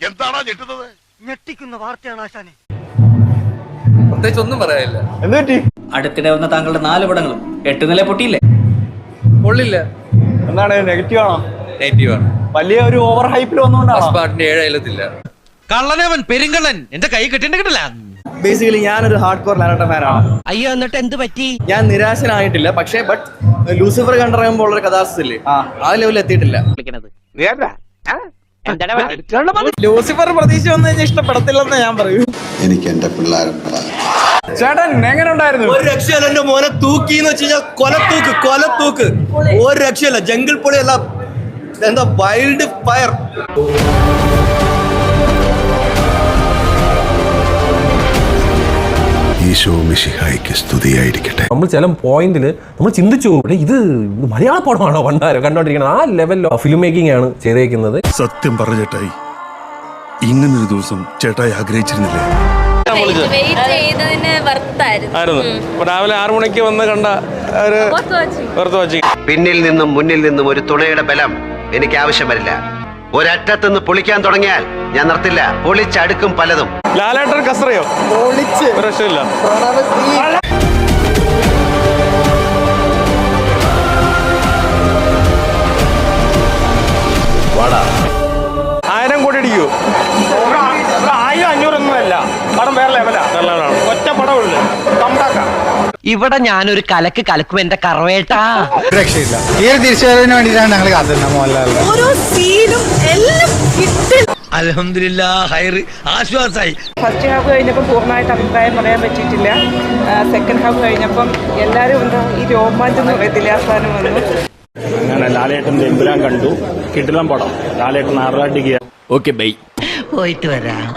എന്താണോ ഞെട്ടുന്നത്? ഞെട്ടിക്കുന്ന വാർത്തയാണ് ആശാനെ. പ്രത്യേകിച്ച് ഒന്നും പറയാനില്ല. എന്തുപറ്റി? അടുത്തിടെ വന്ന താങ്കളുടെ നാല് പടങ്ങളും എട്ട് നില പൊട്ടിയില്ലേ? കൊള്ളില്ല എന്താണ് നെഗറ്റീവ് ആണോ? നെഗറ്റീവ് ആണ്. വലിയ ഒരു ഓവർ ഹൈപ്പിൽ വന്നുകൊണ്ടാണ് ഫസ്റ്റ് പാർട്ടിന്റെ ഏഴ് അയലത്തില്ല. കള്ളനവൻ പെരുങ്കള്ളൻ എന്റെ കൈ കെട്ടിണ്ട് കിട്ടില്ല ബേസിക്കലി ഞാനൊരു ഹാർഡ് കോർ ലാലട്ട ഫാനാണ് അയ്യോ എന്നിട്ട് എന്ത് പറ്റി? ഞാൻ നിരാശനായിട്ടില്ല പക്ഷേ ബട്ട് ലൂസിഫർ കണ്ടറിയുമ്പോൾ ഉള്ള കഥാസ്ഥില്ലേ ആ. ലെവലിൽ എത്തിയിട്ടില്ല ലൂസിഫർ പ്രതീക്ഷ വന്നു കഴിഞ്ഞാൽ ഇഷ്ടപ്പെടത്തില്ലെന്ന് ഞാൻ പറയൂ. എനിക്ക് എന്റെ പിള്ളേരുള്ളതാണ് ചേട്ടൻ എങ്ങനെ ഉണ്ടായിരുന്നു? ഒരു രക്ഷയല്ല എന്റെ മോനെ തൂക്കി എന്ന് വെച്ച് കഴിഞ്ഞാൽ കൊലത്തൂക്ക് കൊലത്തൂക്ക്. ഒരു രക്ഷയല്ല ജംഗിൾ പൊളിയല്ല. എന്താ വൈൽഡ് ഫയർ. ഈശോ മിഷിഹായിക്ക് സ്തുതിയായിരിക്കട്ടെ. നമ്മൾ ചില പോയിന്റിൽ നമ്മൾ ചിന്തിച്ചു പോകും, ഇത് മലയാള പടമാണോ പണ്ടാരോ? കണ്ടോണ്ടിരിക്കുന്നത് ആ ലെവലിലോ ഫിലിം മേക്കിംഗ് ആണ് ചെയ്തേക്കുന്നത്. സത്യം പറഞ്ഞേട്ടായി. ഇങ്ങനൊരു ദിവസം ചേട്ടായി ആഗ്രഹിച്ചിരുന്നില്ലേ? വെയിറ്റ് ചെയ്തതിന് വർത്തായിരുന്നു. രാവിലെ ആറു മണിക്ക് വന്ന് കണ്ട ഒരു പിന്നിൽ നിന്നും മുന്നിൽ നിന്നും ഒരു തുണയുടെ ബലം എനിക്ക് ആവശ്യം വരില്ല. ഒരറ്റത്തുനിന്ന് പൊളിക്കാൻ തുടങ്ങിയാൽ ഞാൻ നിർത്തില്ല. പൊളിച്ചടുക്കും പലതും. ലാലേട്ടൻ കസറിയോ? ഒരു ഇവിടെ ഞാനൊരു കലക്ക് കലക്കും എന്റെ കറവേട്ടാ. ഓരോ സീനും എല്ലാം കിട്ടി അലഹമില്ല ഹൈറ് ആശ്വാസായി. ഫസ്റ്റ് ഹാഫ് കഴിഞ്ഞപ്പോൾ പൂർണമായിട്ട് അഭിപ്രായം പറയാൻ പറ്റിയിട്ടില്ല. സെക്കൻഡ് ഹാഫ് കഴിഞ്ഞപ്പം എല്ലാവരും എന്താ ഈ രോമാഞ്ചം എന്ന് പറയത്തില്ല സാധനം വന്നു. അങ്ങനെ ലാലേട്ടൻ എമ്പുരാൻ കണ്ടു. കിട്ടിലം പടം. ലാലേട്ടൻ ആറാട്ടിക്കുക ഓക്കെ ബൈ പോയിട്ട് വരാം.